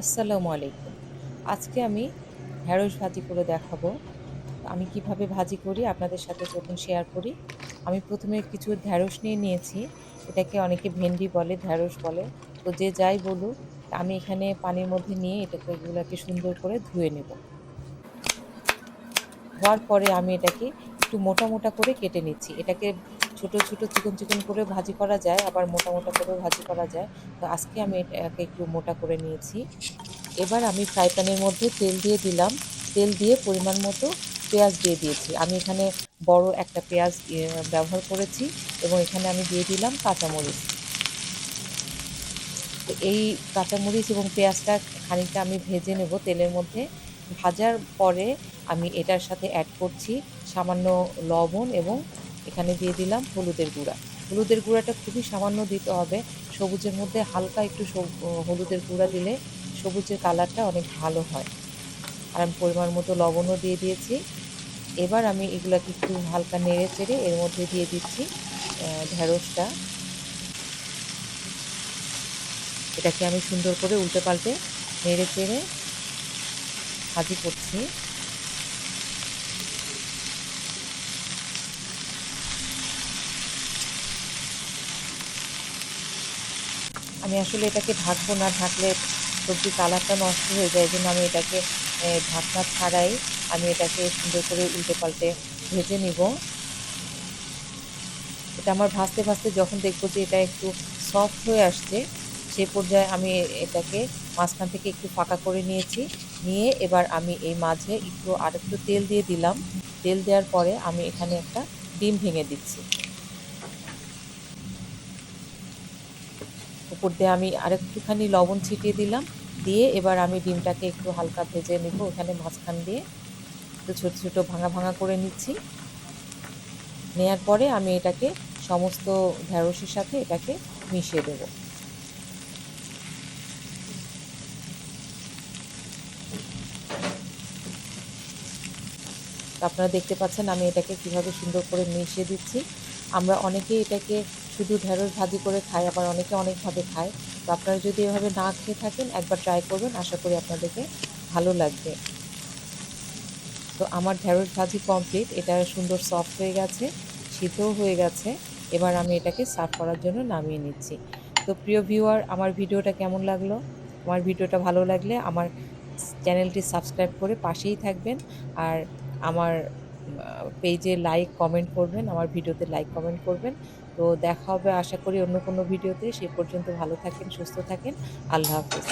আসসালামু আলাইকুম। আজকে আমি ঢ্যাঁড়স ভাজি করে দেখাবো। আমি কীভাবে ভাজি করি, আপনাদের সাথে চলুন শেয়ার করি, আমি প্রথমে কিছু ঢ্যাঁড়স নিয়ে নিয়েছি। এটাকে অনেকে ভেন্ডি বলে, ঢ্যাঁড়স বলে। তো যে যাই বলুক, আমি এখানে পানির মধ্যে নিয়ে এটাকে এগুলোকে সুন্দর করে ধুয়ে নেব। ধোয়ার পরে আমি এটাকে একটু মোটা মোটা করে কেটে নিচ্ছি। এটাকে ছোট ছোট চিকন চিকন করে ভাজি করা যায়, আবার মোটা মোটা করেও ভাজি করা যায়। তো আজকে আমি এটাকে একটু মোটা করে নিয়েছি। এবার আমি ফ্রাই প্যানের মধ্যে তেল দিয়ে দিলাম। তেল দিয়ে পরিমাণ মতো পেঁয়াজ দিয়ে দিয়েছি। আমি এখানে বড় একটা পেঁয়াজ ব্যবহার করেছি এবং এখানে আমি দিয়ে দিলাম কাঁচামরিচ। তো এই কাঁচামরিচ এবং পেঁয়াজটা খানিকটা আমি ভেজে নেব তেলের মধ্যে। ভাজার পরে আমি এটার সাথে অ্যাড করছি সামান্য লবণ এবং এখানে দিয়ে দিলাম হলুদের গুঁড়া। হলুদের গুঁড়াটা খুবই সামান্য দিতে হবে। সবুজের মধ্যে হালকা একটু হলুদের গুঁড়া দিলে সবুজের কালারটা অনেক ভালো হয়। আর আমি পরিমাণ মতো লবণও দিয়ে দিয়েছি। এবার আমি এগুলোকে একটু হালকা নেড়ে চেড়ে এর মধ্যে দিয়ে দিচ্ছি ঢ্যাঁড়সটা এটাকে আমি সুন্দর করে উল্টে পাল্টে নেড়ে চেড়ে ভাজি করছি। আমি আসলে এটাকে ঢাকবো না, ঢাকলে সবজির কালারটা নষ্ট হয়ে যায় জন্য আমি এটাকে ঢাকনা ছাড়াই আমি এটাকে সুন্দর করে উল্টে পাল্টে ভেজে নিব। এটা আমার ভাজতে ভাজতে যখন দেখব যে এটা একটু সফট হয়ে আসছে, সে পর্যায়ে আমি এটাকে মাঝখান থেকে একটু ফাঁকা করে নিয়েছি, নিয়ে এবার আমি এই মাঝে একটু আর একটু তেল দিয়ে দিলাম। তেল দেওয়ার পরে আমি এখানে একটা ডিম ভেঙে দিচ্ছি। উপর দিয়ে আমি আরেকটুখানি লবণ ছিটিয়ে দিলাম। দিয়ে এবার আমি ডিমটাকে একটু হালকা ভেজে নেব ওখানে মাঝখান দিয়ে। একটু ছোটো ছোটো ভাঙা ভাঙা করে নিচ্ছি। নেয়ার পরে আমি এটাকে সমস্ত ঢ্যাঁড়সের সাথে এটাকে মিশিয়ে দেব। আপনারা দেখতে পাচ্ছেন আমি এটাকে কীভাবে সুন্দর করে মিশিয়ে দিচ্ছি। আমরা অনেকেই এটাকে শুধু ঢেঁড়স ভাজি করে খাই, আবার অনেকে অনেকভাবে খায়। তো আপনারা যদি এভাবে না খেয়ে থাকেন, একবার ট্রাই করবেন। আশা করি আপনাদেরকে ভালো লাগবে। তো আমার ঢেঁড়স ভাজি কমপ্লিট এটা সুন্দর সফট হয়ে গেছে, সিদ্ধও হয়ে গেছে। এবার আমি এটাকে সার্ভ করার জন্য নামিয়ে নিচ্ছি। তো প্রিয় ভিউয়ার আমার ভিডিওটা কেমন লাগল? আমার ভিডিওটা ভালো লাগলে আমার চ্যানেলটি সাবস্ক্রাইব করে পাশেই থাকবেন। আর আমার পেজে লাইক কমেন্ট করবেন, আমার ভিডিওতে লাইক কমেন্ট করবেন। তো দেখা হবে, আশা করি অন্য কোনো ভিডিওতে। সে পর্যন্ত ভালো থাকেন, সুস্থ থাকেন। আল্লাহ হাফিজ।